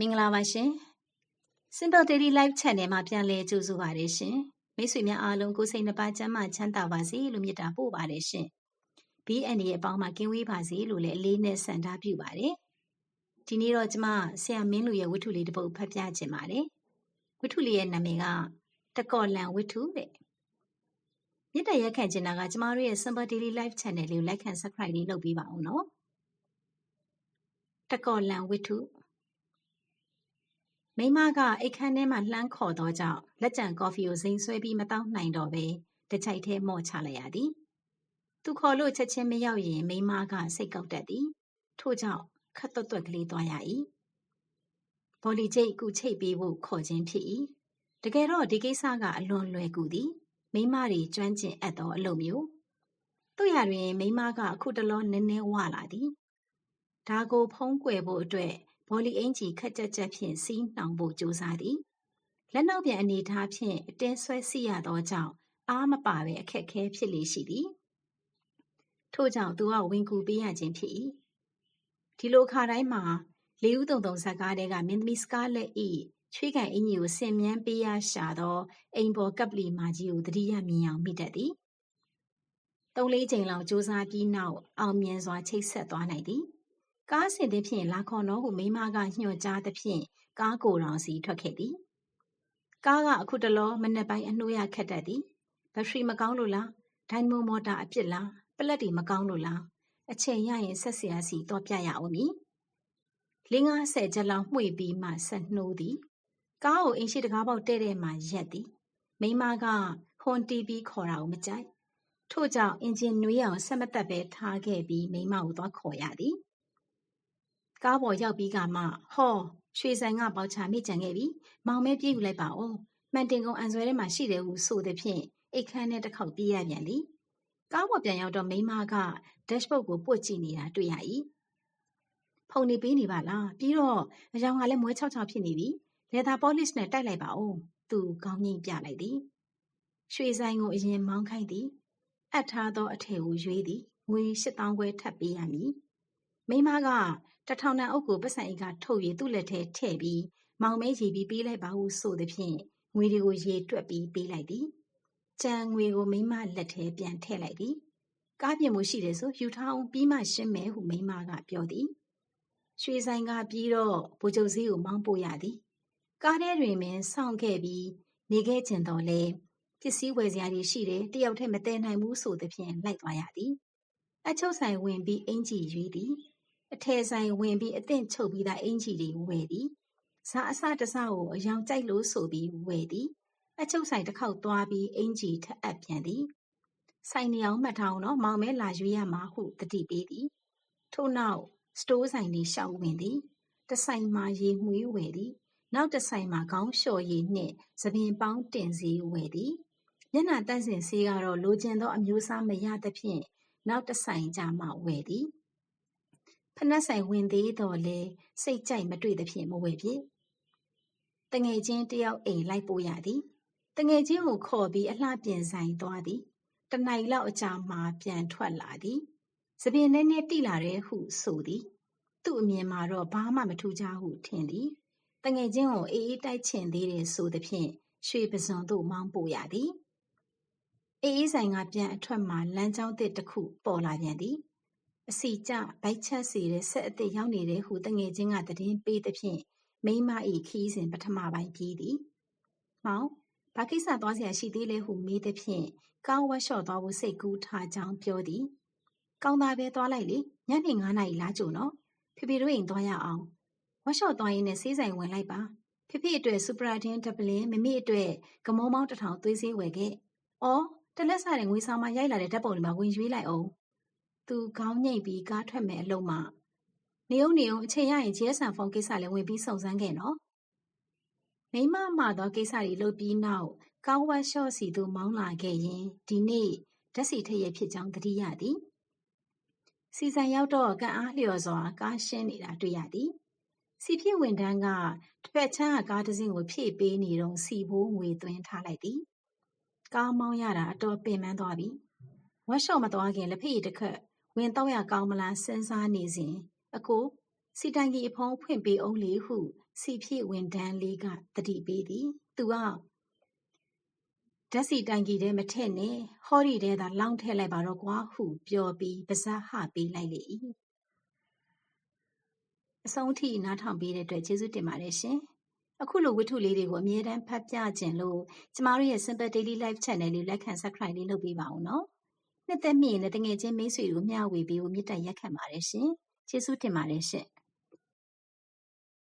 မင်္ဂလာပါရှင် Simple Daily Life Channel မှာပြန်လည်ကြိုဆိုပါရရှင်မိတ်ဆွေများအားလုံးကိုယ်စိတ်နှပါချမ်းမှချမ်းသာပါစေလို့မြတ်တာပို့ပါတယ်ရှင် BN ရဲ့အပေါင်းမှာကင်းဝေးပါစေလို့လည်းအလေးနဲ့ဆန္ဒပြုပါတယ်ဒီနေ့တော့ကျမဆရာမင်းလူရဲ့ဝတ္ထုလေးတစ်ပုဒ်ဖတ်ပြခြင်းပါတယ်ဝတ္ထုလေးရဲ့နာမည်ကတကော်လန်ဝတ္ထုတဲ့မြတ်တရက်ခံချင်တာကကျမတို့ရဲ့ Simple Daily Life Channel လေးကို like and subscribe လေးလုပ်ပေးပါဦးနော်တကော်လန်ဝတ္ထု မိမကအိတ်ခမ်းထဲမှလှမ်းခေါ်သောကြောင့်လက်ကျန်ကော်ဖီကိုစိမ်ဆွဲပြီးမတောင်းနိုင်တော့ပဲတစ်ချိုက်ထဲမော့ချလိုက်ရသည်သူခေါ်လို့ချက်ချင်းမရောက်ရင်မိမကစိတ်ကောက်တတ်သည်ထို့ကြောင့်ခတ်သွက်သွက်ကလေးသွားရ၏ဘော်လီချိတ်ကူချိတ်ပေးဖို့ခေါ်ခြင်းဖြစ်၏တကယ်တော့ဒီကိစ္စကအလွန်လွယ်ကူသည်မိမတွေကျွမ်းကျင်အပ်သောအလုပ်မျိုးတို့ရတွင်မိမကအခုတလောနည်းနည်းဝလာသည်ဒါကိုဖုံးကွယ်ဖို့အတွက် ဘောလီအင်ကြီးခက်ကြက်ကြက်ဖြင့်စီးနှောင်ဖို့ကြိုးစားသည်လက်နောက်ပြန်အနေထားဖြင့်အတင်းဆွဲစီရသောကြောင့်အားမပါပဲအခက်ခဲဖြစ်လေရှိသည်ထို့ကြောင့်သူကဝင်ကူပေးရခြင်းဖြစ်၏ဒီလိုခါတိုင်းမှာလေးဦးတုံတုံဇက်ကားတဲကမင်းသမီးစကားလက်ဤချွေးကန်အင်ကြီးကိုဆင်မြန်းပေးရရှာသောအိမ်ပေါ်ကပ်ပလီမာကြီးကိုတတိယမြင်အောင်မိတတ်သည်သုံးလေးချိန်လောက်စူးစမ်းပြီးနောက်အောင်မြင်စွာချိတ်ဆက်သွားနိုင်သည် ကားဆင်သဖြင့်လာခေါ်နော်ဟုမိန်းမကညွှန်ကြားသဖြင့်ကားကိုယ်တော်စီထွက်ခဲ့သည်။ကားကအခုတလောမနက်ပိုင်းအနှိုးရခက်တတ်သည်။ဘက်ထရီမကောင်းလို့လား၊ဒိုင်မိုမော်တာအပြစ်လား၊ပလက်တွေမကောင်းလို့လား။အချိန်ရရင်စက်ဆရာစီသွားပြရအောင်မည်။လေးငါးဆယ်ချက်လောက်မှွေပြီးမှဆက်နှိုးသည်။ကားကိုအိမ်ရှိတကားပေါက်တဲ့တဲ့မှရက်သည်။မိန်းမကဟွန်တီးပြီးခေါ်တာကိုမကြိုက်။ထို့ကြောင့်အင်ဂျင်နွေးအောင်ဆက်မသက်ပဲထားခဲ့ပြီးမိန်းမကိုသွားခေါ်ရသည် ကားပေါ်ရောက်ပြီးကမှဟောရွှေဆိုင်ကပေါချမိကြံခဲ့ပြီမောင်မဲပြေးယူလိုက်ပါဦးမှန်တင်ကုန်အန်ဆွဲထဲမှာရှိတယ်ဟုဆိုသည်ဖြင့်အိတ်ခမ်းထဲတစ်ခေါက်ပြေးရပြန်သည်ကားပေါ်ပြန်ရောက်တော့မိမက dashboard ကိုပွတ်ကြည့်နေတာတွေ့ရ၏ဖုန်နေပေးနေပါလားပြီးတော့အယောင်ကလည်းမွဲချောက်ချောက်ဖြစ်နေပြီလေသာပေါလစ်နဲ့တိုက်လိုက်ပါဦးသူခေါင်းငိမ့်ပြလိုက်သည်ရွှေဆိုင်ကိုအရင်မောင်းခိုင်းသည်အပ်ထားသောအထည်ကိုရွေးသည်ငွေ8000ခွဲထပ်ပေးရမည် မိမကတထောင်တန်အုပ်ကိုပတ်စံအိတ်ကထုတ်၍သူ့လက်ထဲထည့်ပြီးမောင်မဲရေပြီးပေးလိုက်ပါဟုဆိုသည်ဖြင့်ငွေတွေကိုရေတွက်ပြီးပေးလိုက်သည်ကြံငွေကိုမိမလက်ထဲပြန်ထည့်လိုက်သည်ကားပြင်မှုရှိတယ်ဆိုယူထားအောင်ပြီးမှရှင်းမယ်ဟုမိမကပြောသည်ရွှေဆိုင်ကပြီးတော့ဗိုလ်ချုပ်စည်းကိုမောင်းပို့ရသည်ကားထဲတွင်ပင်စောင့်ခဲ့ပြီးနေခဲ့ကျင်တော်လဲပစ္စည်းဝယ်စရာတွေရှိတယ်တယောက်တည်းမတည်နိုင်ဘူးဆိုသည်ဖြင့်လိုက်သွားရသည်အချုပ်ဆိုင်ဝင်ပြီးအင်ကြီးရွေးသည် အထည်ဆိုင်ဝင်ပြီးအသင့်ချုပ်ပြီးသားအင်ကြီးတွေဝယ်သည်။ဇာအစတစကိုအယောင်ကြိုက်လို့ဆိုပြီးဝယ်သည်။အချုပ်ဆိုင်တစ်ခေါက်သွားပြီးအင်ကြီးထပ်အပ်ပြန်သည်။ဆိုင်နေအောင်မှတ်ထားအောင်နော်မောင်မဲလာရွေးရမှာဟုတတိပေးသည်။ထို့နောက်စတိုးဆိုင်လေးရှောက်ဝင်သည်။တဆိုင်မှာရေမွေးဝယ်သည်။နောက်တဆိုင်မှာခေါင်းလျှော်ရည်နှင့်သပင်ပေါင်းတင်စီဝယ်သည်။မျက်နှာတန့်စင်ဆေးကတော့လိုချင်သောအမျိုးအစားမရသဖြင့်နောက်တဆိုင်ကြမှဝယ်သည် ဖနက်ဆိုင်ဝင်သေးတော်လဲစိတ်ကြိုက်မတွေ့သဖြင့်မဝယ်ဖြစ်တငယ်ချင်းတယောက်အိမ်လိုက်ပို့ရသည်တငယ်ချင်းကိုခေါ်ပြီးအလှပြင်ဆိုင်သွားသည်တနိုင်လောက်အကြာမှပြန်ထွက်လာသည်စပင်နဲ့နဲ့တိလာတဲ့ဟုဆိုသည် သူ့အမြင်မှာတော့ဘာမှမထူးခြားဟုထင်သည်တငယ်ချင်းကိုအေးအေးတိုက်ချင်သေးတယ်ဆိုသဖြင့်ရွှေပစွန်သို့မောင်းပို့ရသည်အေးအေးဆိုင်ကပြန်အထွက်မှာလမ်းကြောင်းသစ်တစ်ခုပေါ်လာပြန်သည် အစီကျဗိုက်ချက်စေတဲ့ဆက်အသစ်ရောက်နေတယ်ဟုတငယ်ချင်းကသတင်းပေးသဖြင့်မိမ၏ခီးစဉ်ပထမပိုင်းပြီးသည်။မောင်ဘာကိစ္စသွားเสียရှိသေးလဲဟုမေးသဖြင့်ကောင်းဝက်လျှော့သွားဖို့စိတ်ကူးထားကြောင်းပြောသည်။ကောင်းသားပဲသွားလိုက်လေညနေ9နာရီလားကြုံနော်။ဖေဖေတို့အိမ်သွားရအောင်။ဝက်လျှော့သွားရင်းနဲ့ဆေးဆိုင်ဝင်လိုက်ပါ။ဖေဖေအတွက်စူပရာဒင်းဒပလင်မမေအတွက်ကမောမောင်းတစ်ထောင်သွေးဆေးဝယ်ခဲ့။အော်တလက်စားတဲ့ငွေဆောင်မရိုက်လာတဲ့ဓာတ်ပုံတွေမှာဝင်ရွေးလိုက်အောင် သူခေါင်းညိတ်ပြီးကားထွက်မယ်အလုံးမှနေုံနေုံအချိန်ရရင် GSM ဖုန်းကိစ္စလည်းဝင်ပြီးစုံစမ်းခဲ့နော်မိမမှသောကိစ္စတွေလုပ်ပြီးနောက်ကားဝတ်ရှော့စီသို့မောင်းလာခဲ့ရင်ဒီနေ့ဓာတ်စီထရဖြစ်ကြောင်းသတိရသည်စီဆိုင်ရောက်တော့ကံအားလျော်စွာကားရှင်းနေတာတွေ့ရသည်စီဖြစ်ဝန်ထမ်းကတစ်ဖက်ချမ်းကကားတစ်စင်းကိုဖြည့်ပေးနေတော့စီဘိုးငွေသွင်းထားလိုက်သည်ကားမောင်းရတာအတော်ပင်ပန်းသွားပြီဝက်ရှော့မသွားခင်လက်ဖက်ရည်တစ်ခက် ဝင်တော့ရကောင်းမလားစဉ်းစားနေစဉ်အကိုစီတိုင်ကြီးအဖုံးဖွင့်ပေးအောင်လေဟုစီဖြည့်ဝန်တန်းလေးကတတိပေးသည်သူကဓာတ်စီတိုင်ကြီးထဲမထည့်နဲ့ဟောဒီထဲသာလောင်းထည့်လိုက်ပါတော့ကွာဟုပြောပြီးပါဇက်ဟပေးလိုက်လေ၏အဆုံးထိနားထောင်ပေးတဲ့အတွက်ကျေးဇူးတင်ပါတယ်ရှင်အခုလိုဝတ္ထုလေးတွေကိုအမြဲတမ်းဖတ်ပြခြင်းလို့ကျမတို့ရဲ့ Simple Daily Life Channel လေးလက်ခံ Subscribe လေးလုပ်ပေးပါဦးနော် နှစ်သက်မိရင်လည်းတငယ်ချင်းမိတ်ဆွေတို့မျှဝေပေးဖို့မေတ္တာရက်ခံပါတယ်ရှင်ကျေးဇူးတင်ပါတယ်ရှင်